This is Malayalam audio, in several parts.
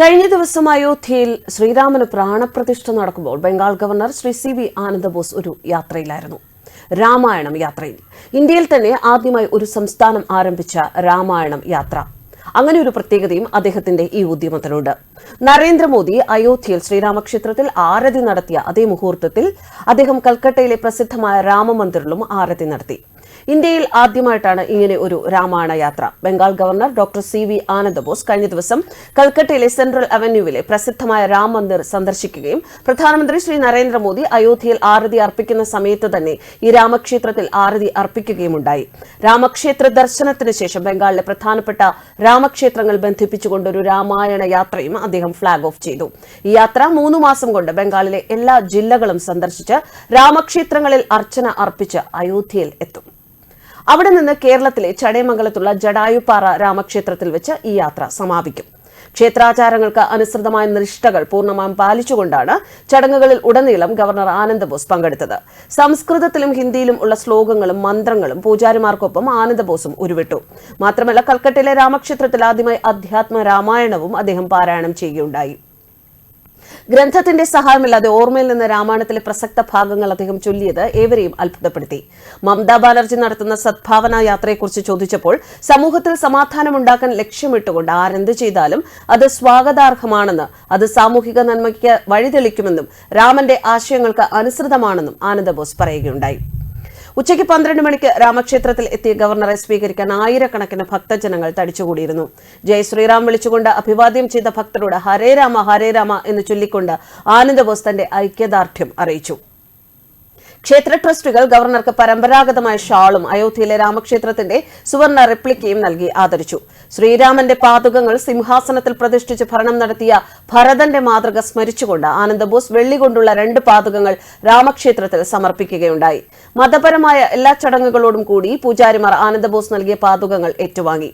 കഴിഞ്ഞ ദിവസം അയോധ്യയിൽ ശ്രീരാമന് പ്രാണപ്രതിഷ്ഠ നടക്കുമ്പോൾ Bengal governor Shri C V Anandabose ഒരു യാത്രയിലായിരുന്നു. രാമായണം യാത്രയിൽ. ഇന്ത്യയിൽ തന്നെ ആദ്യമായി ഒരു സംസ്ഥാനം ആരംഭിച്ച രാമായണം യാത്ര. അങ്ങനെ ഒരു പ്രത്യേകതയും അദ്ദേഹത്തിന്റെ ഈ ഉദ്യമത്തിനുണ്ട്. നരേന്ദ്രമോദി അയോധ്യയിൽ ശ്രീരാമക്ഷേത്രത്തിൽ ആരതി നടത്തിയ അതേ മുഹൂർത്തത്തിൽ അദ്ദേഹം കൽക്കട്ടയിലെ പ്രസിദ്ധമായ രാമമന്ദിറിലും ആരതി നടത്തി. ഇന്ത്യയിൽ ആദ്യമായിട്ടാണ് ഇങ്ങനെ ഒരു രാമായണ യാത്ര. Bengal governor doctor C V Ananda Bose കഴിഞ്ഞ ദിവസം കൽക്കട്ടയിലെ സെൻട്രൽ അവന്യൂവിലെ പ്രസിദ്ധമായ രാം മന്ദിർ സന്ദർശിക്കുകയും പ്രധാനമന്ത്രി ശ്രീ നരേന്ദ്രമോദി അയോധ്യയിൽ ആരതി അർപ്പിക്കുന്ന സമയത്ത് തന്നെ ഈ രാമക്ഷേത്രത്തിൽ ആരതി അർപ്പിക്കുകയുമുണ്ടായി. രാമക്ഷേത്ര ദർശനത്തിന് ശേഷം ബംഗാളിലെ പ്രധാനപ്പെട്ട രാമക്ഷേത്രങ്ങൾ ബന്ധിപ്പിച്ചുകൊണ്ട് ഒരു രാമായണ യാത്രയും അദ്ദേഹം ഫ്ളാഗ് ഓഫ് ചെയ്തു. ഈ യാത്ര മൂന്ന് മാസം കൊണ്ട് ബംഗാളിലെ എല്ലാ ജില്ലകളും സന്ദർശിച്ച് രാമക്ഷേത്രങ്ങളിൽ അർച്ചന അർപ്പിച്ച് അയോധ്യയിൽ എത്തും. അവിടെ നിന്ന് കേരളത്തിലെ ചടയമംഗലത്തുള്ള ജഡായുപ്പാറ രാമക്ഷേത്രത്തിൽ വെച്ച് ഈ യാത്ര സമാപിക്കും. ക്ഷേത്രാചാരങ്ങൾക്ക് അനുസൃതമായ നിഷ്ഠകൾ പൂർണമായും പാലിച്ചുകൊണ്ടാണ് ചടങ്ങുകളിൽ ഉടനീളം ഗവർണർ ആനന്ദബോസ് പങ്കെടുത്തത്. സംസ്കൃതത്തിലും ഹിന്ദിയിലും ഉള്ള ശ്ലോകങ്ങളും മന്ത്രങ്ങളും പൂജാരിമാർക്കൊപ്പം ആനന്ദബോസും ഉരുവിട്ടു. മാത്രമല്ല കൽക്കട്ടയിലെ രാമക്ഷേത്രത്തിൽ ആദ്യമായി അധ്യാത്മ രാമായണവും അദ്ദേഹം പാരായണം ചെയ്യുകയുണ്ടായി. ഗ്രന്ഥത്തിന്റെ സഹായമില്ലാതെ ഓർമ്മയിൽ നിന്ന് രാമായണത്തിലെ പ്രസക്ത ഭാഗങ്ങൾ അദ്ദേഹം ചൊല്ലിയത് ഏവരെയും അത്ഭുതപ്പെടുത്തി. മമതാ ബാനർജി നടത്തുന്ന സദ്ഭാവന യാത്രയെക്കുറിച്ച് ചോദിച്ചപ്പോൾ സമൂഹത്തിൽ സമാധാനമുണ്ടാക്കാൻ ലക്ഷ്യമിട്ടുകൊണ്ട് ആരെന്ത് ചെയ്താലും അത് സ്വാഗതാർഹമാണെന്ന് അത് സാമൂഹിക നന്മയ്ക്ക് വഴിതെളിക്കുമെന്നും രാമന്റെ ആശയങ്ങൾക്ക് അനുസൃതമാണെന്നും ആനന്ദബോസ് പറയുകയുണ്ടായി. ഉച്ചയ്ക്ക് പന്ത്രണ്ട് മണിക്ക് രാമക്ഷേത്രത്തിൽ എത്തിയ ഗവർണറെ സ്വീകരിക്കാൻ ആയിരക്കണക്കിന് ഭക്തജനങ്ങൾ തടിച്ചുകൂടിയിരുന്നു. ജയ് ശ്രീറാം വിളിച്ചുകൊണ്ട് അഭിവാദ്യം ചെയ്ത ഭക്തരോട് ഹരേ രാമ ഹരേ രാമ എന്ന് ചൊല്ലിക്കൊണ്ട് ആനന്ദബോസ് തന്റെ ഐക്യദാർഢ്യം അറിയിച്ചു. ക്ഷേത്ര ട്രസ്റ്റുകൾ ഗവർണർക്ക് പരമ്പരാഗതമായ ഷാളും അയോധ്യയിലെ രാമക്ഷേത്രത്തിന്റെ സുവർണ റെപ്ലിക്കയും നൽകി ആദരിച്ചു. ശ്രീരാമന്റെ പാതുകങ്ങൾ സിംഹാസനത്തിൽ പ്രതിഷ്ഠിച്ച് ഭരണം നടത്തിയ ഭരതന്റെ മാതൃക സ്മരിച്ചുകൊണ്ട് ആനന്ദബോസ് വെള്ളി കൊണ്ടുള്ള രണ്ട് പാതുകങ്ങൾ രാമക്ഷേത്രത്തിൽ സമർപ്പിക്കുകയുണ്ടായി. മതപരമായ എല്ലാ ചടങ്ങുകളോടും കൂടി പൂജാരിമാർ ആനന്ദബോസ് നൽകിയ പാതുകങ്ങൾ ഏറ്റുവാങ്ങി.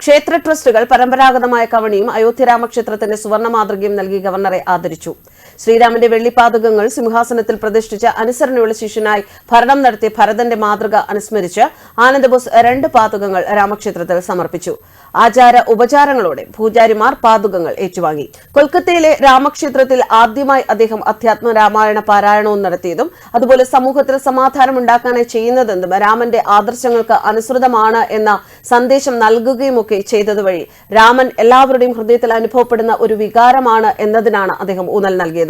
ക്ഷേത്ര ട്രസ്റ്റുകൾ പരമ്പരാഗതമായ കവണിയും അയോധ്യ രാമക്ഷേത്രത്തിന്റെ സുവർണ മാതൃകയും നൽകി ഗവർണറെ ആദരിച്ചു. ശ്രീരാമന്റെ വെള്ളിപ്പാതകങ്ങൾ സിംഹാസനത്തിൽ പ്രതിഷ്ഠിച്ച അനുസരണയുള്ള ശിഷ്യനായി ഭരണം നടത്തിയ ഭരതന്റെ മാതൃക അനുസ്മരിച്ച് ആനന്ദബോസ് രണ്ട് പാതകങ്ങൾ രാമക്ഷേത്രത്തിൽ സമർപ്പിച്ചു. ആചാര ഉപചാരങ്ങളോടെ പൂജാരിമാർ പാതുകങ്ങൾ ഏറ്റുവാങ്ങി. കൊൽക്കത്തയിലെ രാമക്ഷേത്രത്തിൽ ആദ്യമായി അദ്ദേഹം അധ്യാത്മ രാമായണ പാരായണവും നടത്തിയതും അതുപോലെ സമൂഹത്തിൽ സമാധാനം ഉണ്ടാക്കാനായി ചെയ്യുന്നതെന്നും രാമന്റെ ആദർശങ്ങൾക്ക് അനുസൃതമാണ് എന്ന സന്ദേശം നൽകുകയുമൊക്കെ ചെയ്തതുവഴി രാമൻ എല്ലാവരുടെയും ഹൃദയത്തിൽ അനുഭവപ്പെടുന്ന ഒരു വികാരമാണ് എന്നതിനാണ് അദ്ദേഹം ഊന്നൽ നൽകിയത്.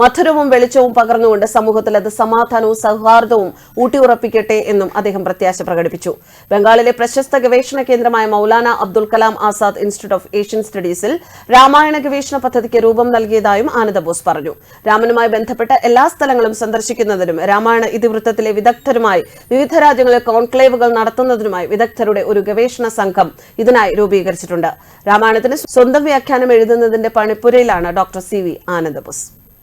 മധുരവും വെളിച്ചവും പകർന്നുകൊണ്ട് സമൂഹത്തിൽ അത് സമാധാനവും സൗഹാർദ്ദവും ഊട്ടിയുറപ്പിക്കട്ടെ എന്നും അദ്ദേഹം പ്രത്യാശ പ്രകടിപ്പിച്ചു. ബംഗാളിലെ പ്രശസ്ത ഗവേഷണ കേന്ദ്രമായ Maulana Abdul Kalam Azad institute of Asian സ്റ്റഡീസിൽ Ramayana ഗവേഷണ പദ്ധതിക്ക് രൂപം നൽകിയതായും ആനന്ദ ബോസ് പറഞ്ഞു. രാമനുമായി ബന്ധപ്പെട്ട എല്ലാ സ്ഥലങ്ങളും സന്ദർശിക്കുന്നതിനും രാമായണ ഇതിവൃത്തത്തിലെ വിദഗ്ധരുമായി വിവിധ രാജ്യങ്ങളിൽ കോൺക്ലേവുകൾ നടത്തുന്നതിനുമായി വിദഗ്ധരുടെ ഒരു ഗവേഷണ സംഘം ഇതിനായി രൂപീകരിച്ചിട്ടുണ്ട്. രാമായണത്തിന് സ്വന്തം വ്യാഖ്യാനം എഴുതുന്നതിന്റെ പണിപ്പുരയിലാണ് doctor C V Anandabose